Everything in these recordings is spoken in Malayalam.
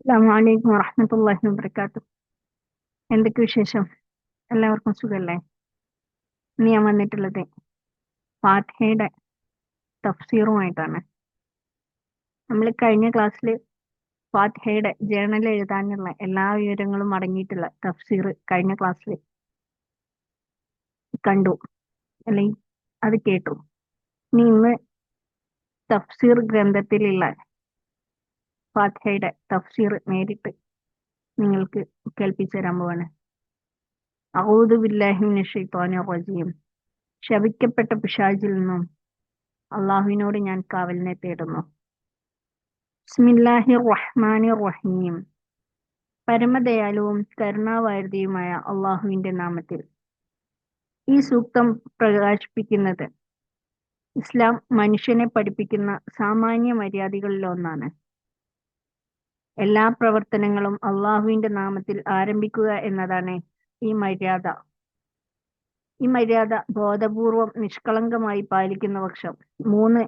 അസ്സലാമലൈക്കും വറഹമത്തല്ലാഹി വബർക്കാത്തു എന്തൊക്കെ വിശേഷം? എല്ലാവർക്കും സുഖല്ലേ? ഇന്ന് ഞാൻ വന്നിട്ടുള്ളത് ഫാത്തിഹയുടെ തഫ്സീറുമായിട്ടാണ്. നമ്മൾ കഴിഞ്ഞ ക്ലാസ്സിൽ ഫാത്തിഹയുടെ ജേണൽ എഴുതാനുള്ള എല്ലാ വിവരങ്ങളും അടങ്ങിയിട്ടുള്ള തഫ്സീർ കഴിഞ്ഞ ക്ലാസ്സിൽ കണ്ടു. അല്ലെങ്കിൽ അത് കേട്ടു. ഇനി ഇന്ന് തഫ്സീർ ഗ്രന്ഥത്തിലുള്ള ഫാത്തിഹയുടെ തഫ്സീർ നേരിട്ട് നിങ്ങൾക്ക് കേൾപ്പിച്ചു തരാൻ പോവാണ് ഔദു ബില്ലാഹിമിന് ഷെയ്ത്താനു റജീം. ശപിക്കപ്പെട്ട പിശാചിൽ നിന്നും അള്ളാഹുവിനോട് ഞാൻ കാവലിനെ തേടുന്നു. ബിസ്മില്ലാഹി റഹ്മാനി റഹീം. പരമദയാലുവും കരുണാവാരതിയുമായ അള്ളാഹുവിന്റെ നാമത്തിൽ ഈ സൂക്തം പ്രകാശിപ്പിക്കുന്നത് ഇസ്ലാം മനുഷ്യനെ പഠിപ്പിക്കുന്ന സാമാന്യ മര്യാദകളിൽ ഒന്നാണ് എല്ലാ പ്രവർത്തനങ്ങളും അള്ളാഹുവിന്റെ നാമത്തിൽ ആരംഭിക്കുക എന്നതാണ് ഈ മര്യാദ. ഈ മര്യാദ ബോധപൂർവം നിഷ്കളങ്കമായി പാലിക്കുന്ന പക്ഷം മൂന്ന്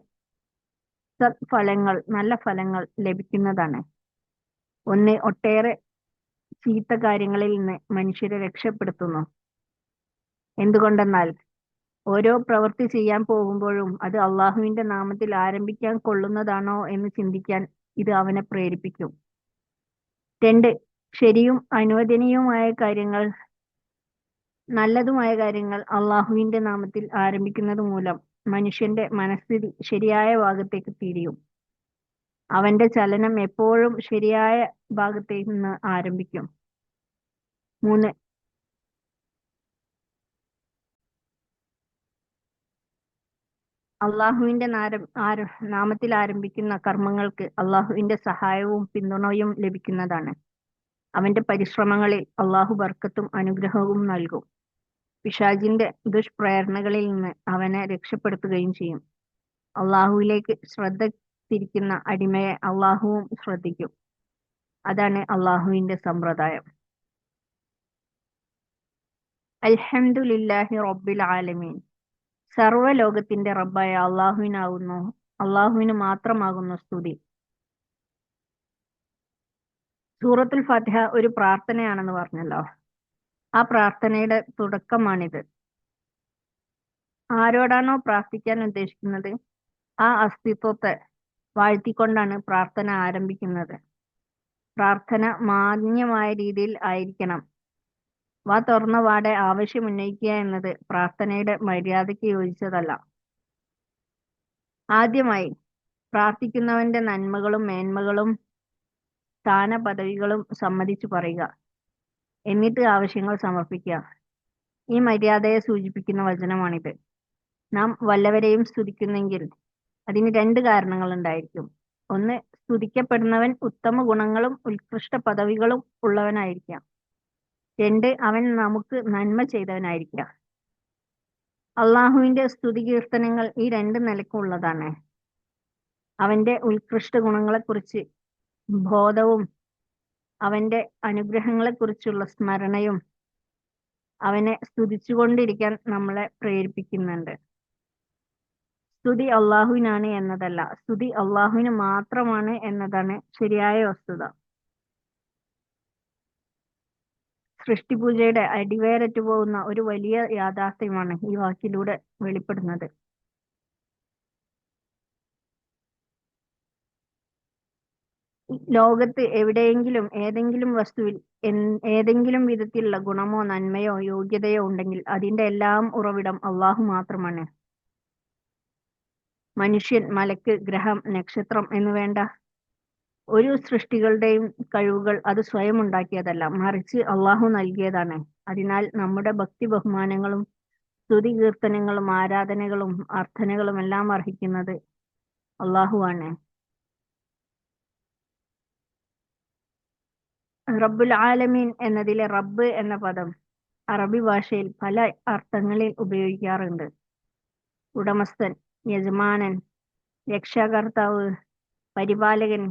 സത്ഫലങ്ങൾ നല്ല ഫലങ്ങൾ ലഭിക്കുന്നതാണ്. ഒന്ന് ഒട്ടേറെ ചീത്ത കാര്യങ്ങളിൽ നിന്ന് മനുഷ്യരെ രക്ഷപ്പെടുത്തുന്നു. എന്തുകൊണ്ടെന്നാൽ ഓരോ പ്രവൃത്തി ചെയ്യാൻ പോകുമ്പോഴും അത് അള്ളാഹുവിന്റെ നാമത്തിൽ ആരംഭിക്കാൻ കൊള്ളുന്നതാണോ എന്ന് ചിന്തിക്കാൻ ഇത് അവനെ പ്രേരിപ്പിക്കും. രണ്ട് ശരിയും അനുവദനീയവുമായ കാര്യങ്ങൾ നല്ലതുമായ കാര്യങ്ങൾ അള്ളാഹുവിന്റെ നാമത്തിൽ ആരംഭിക്കുന്നത് മൂലം മനുഷ്യന്റെ മനസ്ഥിതി ശരിയായ ഭാഗത്തേക്ക് തിരിയും. അവന്റെ ചലനം എപ്പോഴും ശരിയായ ഭാഗത്തേക്ക് നിന്ന് ആരംഭിക്കും. മൂന്ന് അള്ളാഹുവിന്റെ നാമത്തിൽ ആരംഭിക്കുന്ന കർമ്മങ്ങൾക്ക് അള്ളാഹുവിന്റെ സഹായവും പിന്തുണയും ലഭിക്കുന്നതാണ്. അവന്റെ പരിശ്രമങ്ങളിൽ അള്ളാഹു ബർക്കത്തും അനുഗ്രഹവും നൽകും. പിശാജിന്റെ ദുഷ്പ്രേരണകളിൽ നിന്ന് അവനെ രക്ഷപ്പെടുത്തുകയും ചെയ്യും. അള്ളാഹുവിലേക്ക് ശ്രദ്ധ തിരിക്കുന്ന അടിമയെ അള്ളാഹുവും ശ്രദ്ധിക്കും. അതാണ് അള്ളാഹുവിന്റെ സമ്പ്രദായം. അൽഹംദുലില്ലാഹി റബ്ബിൽ ആലമീൻ. സർവലോകത്തിന്റെ റബ്ബായ അള്ളാഹുവിനാകുന്നു. അള്ളാഹുവിന് മാത്രമാകുന്നു സ്തുതി. സൂറത്തുൽ ഫാത്തിഹ ഒരു പ്രാർത്ഥനയാണെന്ന് പറഞ്ഞല്ലോ. ആ പ്രാർത്ഥനയുടെ തുടക്കമാണിത്. ആരോടാണോ പ്രാർത്ഥിക്കാൻ ഉദ്ദേശിക്കുന്നത് ആ അസ്തിത്വത്തെ വാഴ്ത്തിക്കൊണ്ടാണ് പ്രാർത്ഥന ആരംഭിക്കുന്നത്. പ്രാർത്ഥന മാന്യമായ രീതിയിൽ ആയിരിക്കണം. വാ ആവശ്യം ഉന്നയിക്കുക എന്നത് പ്രാർത്ഥനയുടെ മര്യാദയ്ക്ക് യോജിച്ചതല്ല. ആദ്യമായി പ്രാർത്ഥിക്കുന്നവന്റെ നന്മകളും മേന്മകളും സ്ഥാന പദവികളും സമ്മതിച്ചു പറയുക. എന്നിട്ട് ആവശ്യങ്ങൾ സമർപ്പിക്കുക. ഈ മര്യാദയെ സൂചിപ്പിക്കുന്ന വചനമാണിത്. നാം വല്ലവരെയും സ്തുതിക്കുന്നെങ്കിൽ അതിന് രണ്ട് കാരണങ്ങൾ ഉണ്ടായിരിക്കും. ഒന്ന് സ്തുതിക്കപ്പെടുന്നവൻ ഉത്തമ ഗുണങ്ങളും ഉത്കൃഷ്ട പദവികളും ഉള്ളവനായിരിക്കാം. രണ്ട് അവൻ നമുക്ക് നന്മ ചെയ്തവനായിരിക്കുക അള്ളാഹുവിന്റെ സ്തുതി കീർത്തനങ്ങൾ ഈ രണ്ട് നിലക്കുള്ളതാണ്. അവന്റെ ഉത്കൃഷ്ട ഗുണങ്ങളെക്കുറിച്ച് ബോധവും അവന്റെ അനുഗ്രഹങ്ങളെക്കുറിച്ചുള്ള സ്മരണയും അവനെ സ്തുതിച്ചുകൊണ്ടിരിക്കാൻ നമ്മളെ പ്രേരിപ്പിക്കുന്നുണ്ട്. സ്തുതി അള്ളാഹുവിനാണ് എന്നതല്ല സ്തുതി അള്ളാഹുവിന് മാത്രമാണ് എന്നതാണ് ശരിയായ വസ്തുത. സൃഷ്ടിപൂജയുടെ അടിവേരറ്റു പോകുന്ന ഒരു വലിയ യാഥാർത്ഥ്യമാണ് ഈ വാക്കിലൂടെ വെളിപ്പെടുന്നത്. ലോകത്ത് എവിടെയെങ്കിലും ഏതെങ്കിലും വസ്തുവിൽ ഏതെങ്കിലും വിധത്തിലുള്ള ഗുണമോ നന്മയോ യോഗ്യതയോ ഉണ്ടെങ്കിൽ അതിന്റെ എല്ലാം ഉറവിടം അള്ളാഹു മാത്രമാണ്. മനുഷ്യൻ മലക്ക് ഗ്രഹം നക്ഷത്രം എന്ന് വേണ്ട ഒരു സൃഷ്ടികളുടെയും കഴിവുകൾ അത് സ്വയം ഉണ്ടാക്കിയതല്ല. മറിച്ച് അള്ളാഹു നൽകിയതാണ്. അതിനാൽ നമ്മുടെ ഭക്തി ബഹുമാനങ്ങളും സ്തുതി കീർത്തനങ്ങളും ആരാധനകളും അർത്ഥനകളും എല്ലാം അർഹിക്കുന്നത് അള്ളാഹുവാണ്. റബ്ബുൽ ആലമീൻ എന്നതിലെ റബ്ബ് എന്ന പദം അറബി ഭാഷയിൽ പല അർത്ഥങ്ങളിൽ ഉപയോഗിക്കാറുണ്ട്. ഉടമസ്ഥൻ യജമാനൻ രക്ഷാകർത്താവ് പരിപാലകൻ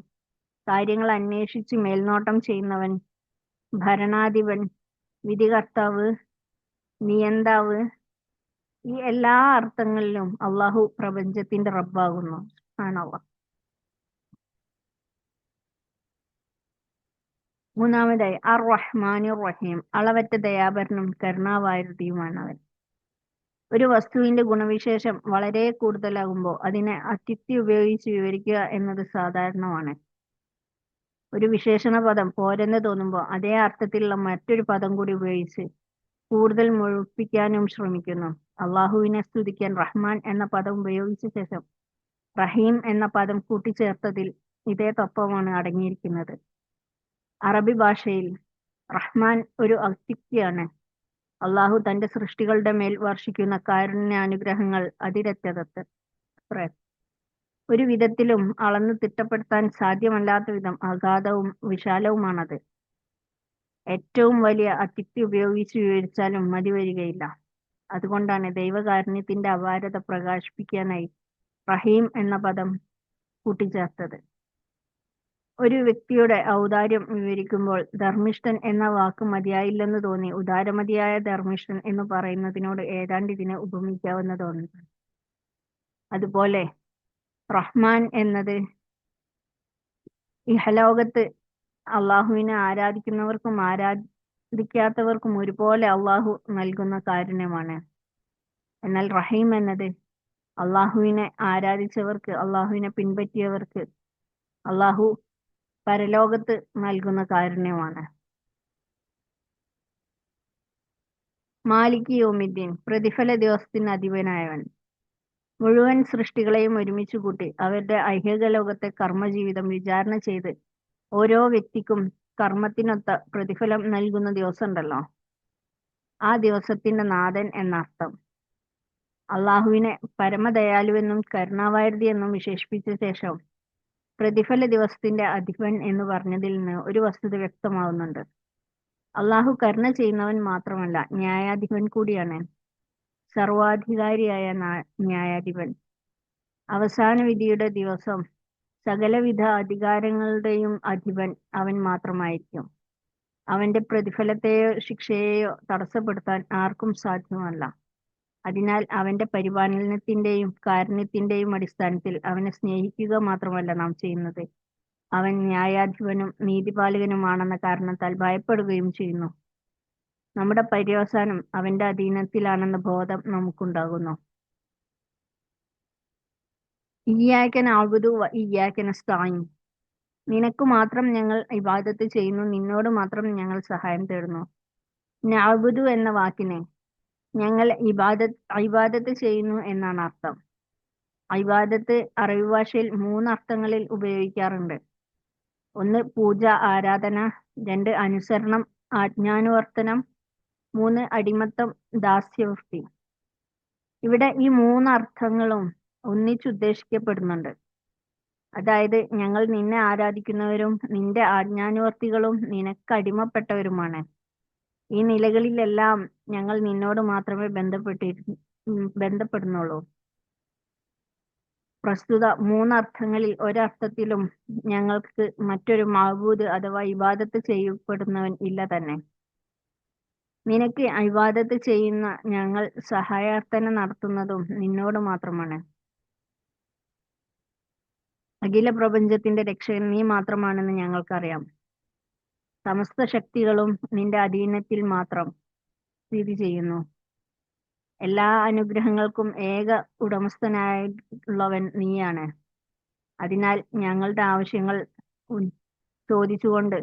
കാര്യങ്ങൾ അന്വേഷിച്ച് മേൽനോട്ടം ചെയ്യുന്നവൻ ഭരണാധിപൻ വിധികർത്താവ് നിയന്താവ് ഈ എല്ലാ അർത്ഥങ്ങളിലും അള്ളാഹു പ്രപഞ്ചത്തിന്റെ റബ്ബാകുന്നു. ആണവ. മൂന്നാമതായി അർ റഹ്മാനു റഹീം അളവറ്റ ദയാപരനും കരുണാവാരുതിയുമാണവൻ ഒരു വസ്തുവിന്റെ ഗുണവിശേഷം വളരെ കൂടുതലാകുമ്പോൾ അതിനെ അത്യുക്തി ഉപയോഗിച്ച് വിവരിക്കുക എന്നത് സാധാരണമാണ്. ഒരു വിശേഷണ പദം പോരെന്ന് തോന്നുമ്പോൾ അതേ അർത്ഥത്തിലുള്ള മറ്റൊരു പദം കൂടി ഉപയോഗിച്ച് കൂടുതൽ മുഴുപ്പിക്കാനും ശ്രമിക്കുന്നു. അള്ളാഹുവിനെ സ്തുതിക്കാൻ റഹ്മാൻ എന്ന പദം ഉപയോഗിച്ച ശേഷം റഹീം എന്ന പദം കൂട്ടിച്ചേർത്തതിൽ ഇതേ തത്വമാണ് അടങ്ങിയിരിക്കുന്നത്. അറബി ഭാഷയിൽ റഹ്മാൻ ഒരു അത്യുക്തിയാണ് അള്ളാഹു തന്റെ സൃഷ്ടികളുടെ മേൽ വർഷിക്കുന്ന കാരുണ്യാനുഗ്രഹങ്ങൾ അതിരറ്റതത്ത് ഒരു വിധത്തിലും അളന്നു തിട്ടപ്പെടുത്താൻ സാധ്യമല്ലാത്ത വിധം അഗാധവും വിശാലവുമാണത്. ഏറ്റവും വലിയ അത്തിക്തി ഉപയോഗിച്ച് വിവരിച്ചാലും മതി വരികയില്ല. അതുകൊണ്ടാണ് ദൈവകാരുണ്യത്തിന്റെ അപാരത പ്രകാശിപ്പിക്കാനായി റഹീം എന്ന പദം കൂട്ടിച്ചേർത്തത്. ഒരു വ്യക്തിയുടെ ഔദാര്യം വിവരിക്കുമ്പോൾ ധർമ്മിഷ്ഠൻ എന്ന വാക്ക് മതിയായില്ലെന്ന് തോന്നി. ഉദാരമതിയായ ധർമ്മിഷ്ഠൻ എന്ന് പറയുന്നതിനോട് ഏതാണ്ട് ഇതിനെ ഉപമിക്കാവുന്നതാണ് അതുപോലെ റഹ്മാൻ എന്നത്. ഇഹലോകത്ത് അള്ളാഹുവിനെ ആരാധിക്കുന്നവർക്കും ആരാധിക്കാത്തവർക്കും ഒരുപോലെ അള്ളാഹു നൽകുന്ന കാരുണ്യമാണ്. എന്നാൽ റഹീം എന്നത് അള്ളാഹുവിനെ ആരാധിച്ചവർക്ക് അള്ളാഹുവിനെ പിൻപറ്റിയവർക്ക് അള്ളാഹു പരലോകത്ത് നൽകുന്ന കാരുണ്യമാണ്. മാലിക് യോമിദ്ദീൻ പ്രതിഫല ദിവസത്തിന് അധിപനായവൻ. മുഴുവൻ സൃഷ്ടികളെയും ഒരുമിച്ച് കൂട്ടി അവരുടെ ഐഹിക ലോകത്തെ കർമ്മജീവിതം വിചാരണ ചെയ്ത് ഓരോ വ്യക്തിക്കും കർമ്മത്തിനൊത്ത പ്രതിഫലം നൽകുന്ന ദിവസം ഉണ്ടല്ലോ ആ ദിവസത്തിന്റെ നാഥൻ എന്നർത്ഥം. അള്ളാഹുവിനെ പരമദയാലുവെന്നും കരുണാവാരുതി എന്നും വിശേഷിപ്പിച്ച ശേഷം പ്രതിഫല ദിവസത്തിന്റെ അധിപൻ എന്ന് പറഞ്ഞതിൽ നിന്ന് ഒരു വസ്തുത വ്യക്തമാവുന്നുണ്ട്. അള്ളാഹു കരുണ ചെയ്യുന്നവൻ മാത്രമല്ല ന്യായാധിപൻ കൂടിയാണ്. സർവാധികാരിയായ ന്യായാധിപൻ. അവസാന വിധിയുടെ ദിവസം സകലവിധ അധികാരങ്ങളുടെയും അധിപൻ അവൻ മാത്രമായിരിക്കും. അവന്റെ പ്രതിഫലത്തെയോ ശിക്ഷയെയോ തടസ്സപ്പെടുത്താൻ ആർക്കും സാധ്യമല്ല. അതിനാൽ അവന്റെ പരിപാലനത്തിന്റെയും കാരുണ്യത്തിന്റെയും അടിസ്ഥാനത്തിൽ അവനെ സ്നേഹിക്കുക മാത്രമല്ല നാം ചെയ്യുന്നത്. അവൻ ന്യായാധിപനും നീതിപാലകനുമാണെന്ന കാരണത്താൽ ഭയപ്പെടുകയും ചെയ്യുന്നു. നമ്മുടെ പര്യവസാനം അവന്റെ അധീനത്തിലാണെന്ന ബോധം നമുക്കുണ്ടാകുന്നു. ഇയ്യാക്കൻ ആവുതു ഇയ്യാക്കൻ സ്ഥായി നിനക്ക് മാത്രം ഞങ്ങൾ ഇബാദത്ത് ചെയ്യുന്നു നിന്നോട് മാത്രം ഞങ്ങൾ സഹായം തേടുന്നു. നാവുതു എന്ന വാക്കിനെ ഞങ്ങൾ ഇബാദത്ത് ഇബാദത്ത് ചെയ്യുന്നു എന്നാണ് അർത്ഥം. ഇബാദത്ത് അറബി ഭാഷയിൽ മൂന്നർത്ഥങ്ങളിൽ ഉപയോഗിക്കാറുണ്ട്. ഒന്ന് പൂജ ആരാധന. രണ്ട് അനുസരണം ആജ്ഞാനുവർത്തനം. മൂന്ന് അടിമത്തം ദാസ്യവൃത്തി. ഇവിടെ ഈ മൂന്ന് അർത്ഥങ്ങളും ഒന്നിച്ച് ഉദ്ദേശിക്കപ്പെടുന്നുണ്ട്. അതായത് ഞങ്ങൾ നിന്നെ ആരാധിക്കുന്നവരും നിന്റെ ആജ്ഞാനുവർത്തികളും നിനക്ക് അടിമപ്പെട്ടവരുമാണ്. ഈ നിലകളിലെല്ലാം ഞങ്ങൾ നിന്നോട് മാത്രമേ ബന്ധപ്പെട്ടി ബന്ധപ്പെടുന്നുള്ളൂ. പ്രസ്തുത മൂന്നർത്ഥങ്ങളിൽ ഒരർത്ഥത്തിലും ഞങ്ങൾക്ക് മറ്റൊരു മഹബൂദ് അഥവാ ഇബാദത്ത് ചെയ്യപ്പെടുന്നവൻ ഇല്ല തന്നെ. നിനക്ക് ഇബാദത്ത് ചെയ്യുന്ന ഞങ്ങൾ സഹായാർത്ഥന നടത്തുന്നതും നിന്നോട് മാത്രമാണ്. അഖില പ്രപഞ്ചത്തിന്റെ രക്ഷകൻ നീ മാത്രമാണെന്ന് ഞങ്ങൾക്കറിയാം. സമസ്ത ശക്തികളും നിന്റെ അധീനത്തിൽ മാത്രം സ്ഥിതി ചെയ്യുന്നു. എല്ലാ അനുഗ്രഹങ്ങൾക്കും ഏക ഉടമസ്ഥനായുള്ളവൻ നീയാണ്. അതിനാൽ ഞങ്ങളുടെ ആവശ്യങ്ങൾ ചോദിച്ചുകൊണ്ട്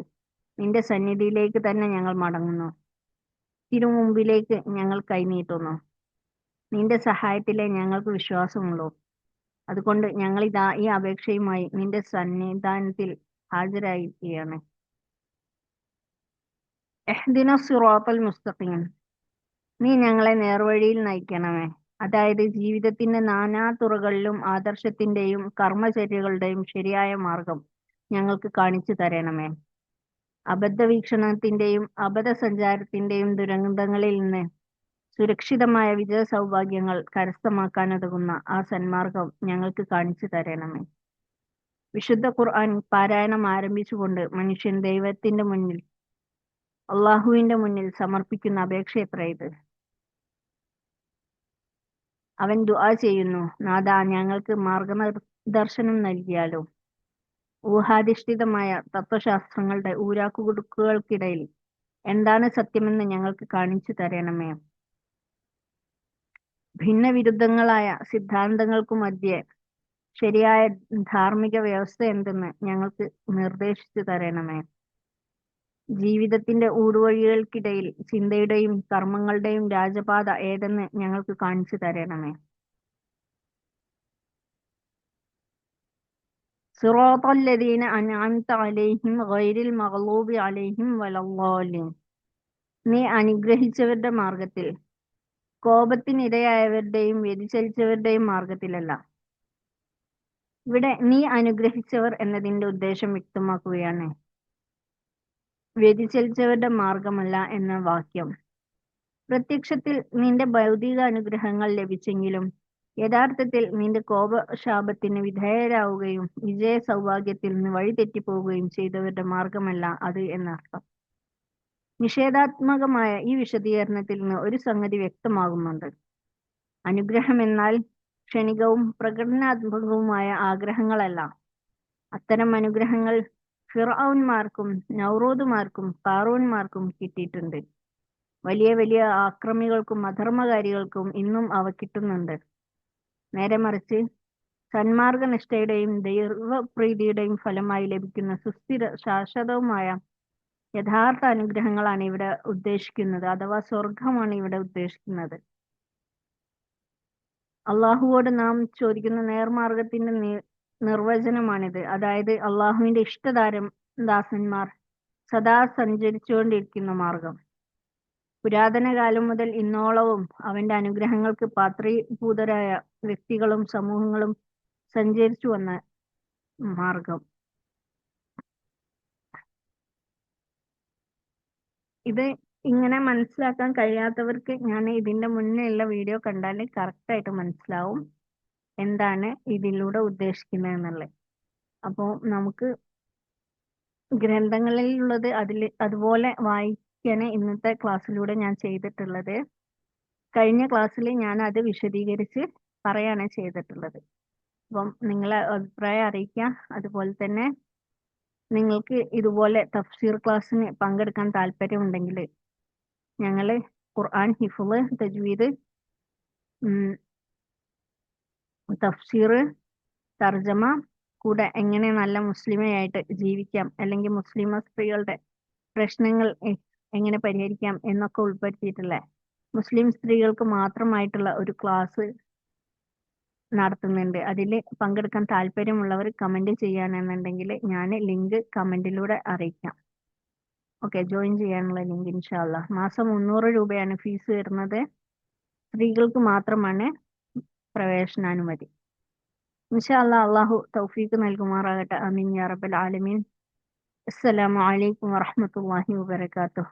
നിന്റെ സന്നിധിയിലേക്ക് തന്നെ ഞങ്ങൾ മടങ്ങുന്നു. തിരുമുമ്പിലേക്ക് ഞങ്ങൾ കൈനീട്ടുന്നു നിന്റെ സഹായത്തിലെ ഞങ്ങൾക്ക് വിശ്വാസമുള്ളൂ. അതുകൊണ്ട് ഞങ്ങൾ ഇതാ ഈ അപേക്ഷയുമായി നിന്റെ സന്നിധാനത്തിൽ ഹാജരായിരിക്കുകയാണ്. മുസ്തഖീം. നീ ഞങ്ങളെ നേർവഴിയിൽ നയിക്കണമേ. അതായത് ജീവിതത്തിന്റെ നാനാ തുറകളിലും ആദർശത്തിന്റെയും കർമ്മചര്യകളുടെയും ശരിയായ മാർഗം ഞങ്ങൾക്ക് കാണിച്ചു തരണമേ. അബദ്ധ വീക്ഷണത്തിന്റെയും അബദ്ധ സഞ്ചാരത്തിന്റെയും ദുരന്തങ്ങളിൽ നിന്ന് സുരക്ഷിതമായ വിജയ സൗഭാഗ്യങ്ങൾ കരസ്ഥമാക്കാനുതകുന്ന ആ സന്മാർഗം ഞങ്ങൾക്ക് കാണിച്ചു തരണമേ. വിശുദ്ധ ഖുർആൻ പാരായണം ആരംഭിച്ചുകൊണ്ട് മനുഷ്യൻ ദൈവത്തിന്റെ മുന്നിൽ അള്ളാഹുവിന്റെ മുന്നിൽ സമർപ്പിക്കുന്ന അപേക്ഷ എത്ര ഇത്? അവൻ ദുആ ചെയ്യുന്നു നാദാ ഞങ്ങൾക്ക് മാർഗദർശനം നൽകിയാലോ? ഊഹാധിഷ്ഠിതമായ തത്വശാസ്ത്രങ്ങളുടെ ഊരാക്കുകുടുക്കുകൾക്കിടയിൽ എന്താണ് സത്യമെന്ന് ഞങ്ങൾക്ക് കാണിച്ചു തരണമേ. ഭിന്നവിരുദ്ധങ്ങളായ സിദ്ധാന്തങ്ങൾക്കു മധ്യേ ശരിയായ ധാർമ്മിക വ്യവസ്ഥ എന്തെന്ന് ഞങ്ങൾക്ക് നിർദ്ദേശിച്ചു തരണമേ. ജീവിതത്തിന്റെ ഊടുവഴികൾക്കിടയിൽ ചിന്തയുടെയും കർമ്മങ്ങളുടെയും രാജപാത ഏതെന്ന് ഞങ്ങൾക്ക് കാണിച്ചു തരണമേ. സിറാത്തല്ലദീന عليهم غير المغلوب عليهم ولا വലദ്ദാലിൻ നീ അനുഗ്രഹിച്ചവരുടെ മാർഗത്തിൽ കോപത്തിനിരയായവരുടെയും വ്യതിചലിച്ചവരുടെയും മാർഗത്തിലല്ല ഇവിടെ നീ അനുഗ്രഹിച്ചവർ എന്നതിന്റെ ഉദ്ദേശം വ്യക്തമാക്കുകയാണ്. വ്യതിചലിച്ചവരുടെ മാർഗമല്ല എന്ന വാക്യം. പ്രത്യക്ഷത്തിൽ നിന്റെ ഭൗതിക അനുഗ്രഹങ്ങൾ ലഭിച്ചെങ്കിലും യഥാർത്ഥത്തിൽ നിന്റെ കോപശാപത്തിന് വിധേയരാവുകയും വിജയ സൗഭാഗ്യത്തിൽ നിന്ന് വഴിതെറ്റിപ്പോവുകയും ചെയ്തവരുടെ മാർഗമല്ല അത് എന്നർത്ഥം. നിഷേധാത്മകമായ ഈ വിശദീകരണത്തിൽ നിന്ന് ഒരു സംഗതി വ്യക്തമാകുന്നുണ്ട്. അനുഗ്രഹം എന്നാൽ ക്ഷണികവും പ്രകടനാത്മകവുമായ ആഗ്രഹങ്ങളല്ല. അത്തരം അനുഗ്രഹങ്ങൾ ഫിറൌന്മാർക്കും നൗറോദുമാർക്കും കാറൂന്മാർക്കും കിട്ടിയിട്ടുണ്ട്. വലിയ വലിയ ആക്രമികൾക്കും അധർമ്മകാരികൾക്കും ഇന്നും അവ കിട്ടുന്നുണ്ട്. നേരെ മറിച്ച് സന്മാർഗനിഷ്ഠയുടെയും ദൈവപ്രീതിയുടെയും ഫലമായി ലഭിക്കുന്ന സുസ്ഥിര ശാശ്വതവുമായ യഥാർത്ഥ അനുഗ്രഹങ്ങളാണ് ഇവിടെ ഉദ്ദേശിക്കുന്നത്. അഥവാ സ്വർഗമാണ് ഇവിടെ ഉദ്ദേശിക്കുന്നത്. അള്ളാഹുവോട് നാം ചോദിക്കുന്ന നേർമാർഗത്തിന്റെ നിർവചനമാണിത്. അതായത് അള്ളാഹുവിന്റെ ഇഷ്ടതാരം ദാസന്മാർ സദാ സഞ്ചരിച്ചുകൊണ്ടിരിക്കുന്ന മാർഗം. പുരാതന കാലം മുതൽ ഇന്നോളവും അവന്റെ അനുഗ്രഹങ്ങൾക്ക് പാത്രീഭൂതരായ വ്യക്തികളും സമൂഹങ്ങളും സഞ്ചരിച്ചു വന്ന മാർഗം. ഇത് ഇങ്ങനെ മനസ്സിലാക്കാൻ കഴിയാത്തവർക്ക് ഞാൻ ഇതിന്റെ മുന്നേ ഉള്ള വീഡിയോ കണ്ടാൽ കറക്റ്റ് ആയിട്ട് മനസ്സിലാവും എന്താണ് ഇതിലൂടെ ഉദ്ദേശിക്കുന്നത് എന്നുള്ളത്. അപ്പോൾ നമുക്ക് ഗ്രന്ഥങ്ങളിലുള്ളത് അതിൽ അതുപോലെ വായിക്കാൻ ഇന്നത്തെ ക്ലാസ്സിലൂടെ ഞാൻ ചെയ്തിട്ടുള്ളത്. കഴിഞ്ഞ ക്ലാസ്സിൽ ഞാൻ അത് വിശദീകരിച്ച് പറയാണ് ചെയ്തിട്ടുള്ളത്. അപ്പം നിങ്ങളെ അഭിപ്രായം അറിയിക്കുക. അതുപോലെ തന്നെ നിങ്ങൾക്ക് ഇതുപോലെ തഫ്സീർ ക്ലാസ്സിന് പങ്കെടുക്കാൻ താല്പര്യമുണ്ടെങ്കിൽ ഞങ്ങൾ ഖുർആൻ ഹിഫുൾ തജ്വീദ് തഫ്സീർ തർജമ കൂടെ എങ്ങനെ നല്ല മുസ്ലിമയായിട്ട് ജീവിക്കാം അല്ലെങ്കിൽ മുസ്ലിമ സ്ത്രീകളുടെ പ്രശ്നങ്ങൾ എങ്ങനെ പരിഹരിക്കാം എന്നൊക്കെ ഉൾപ്പെടുത്തിയിട്ടുള്ള മുസ്ലിം സ്ത്രീകൾക്ക് മാത്രമായിട്ടുള്ള ഒരു ക്ലാസ് നടത്തുന്നുണ്ട്. അതിൽ പങ്കെടുക്കാൻ താല്പര്യമുള്ളവർ കമന്റ് ചെയ്യാനെന്നുണ്ടെങ്കിൽ ഞാൻ ലിങ്ക് കമന്റിലൂടെ അറിയിക്കാം. ഓക്കെ ജോയിൻ ചെയ്യാനുള്ള ലിങ്ക് ഇൻഷാല്ല മാസം മുന്നൂറ് രൂപയാണ് ഫീസ് വരുന്നത്. സ്ത്രീകൾക്ക് മാത്രമാണ് പ്രവേശനാനുമതി. ഇൻഷാല്ല അള്ളാഹു തൗഫീക്ക് നൽകുമാറാകട്ടെ. അമീൻ യാറബൽ ആലമീൻ. അസ്സലാമു അലൈക്കും വറഹ്മത്തുള്ളാഹി വബറകാതുഹു.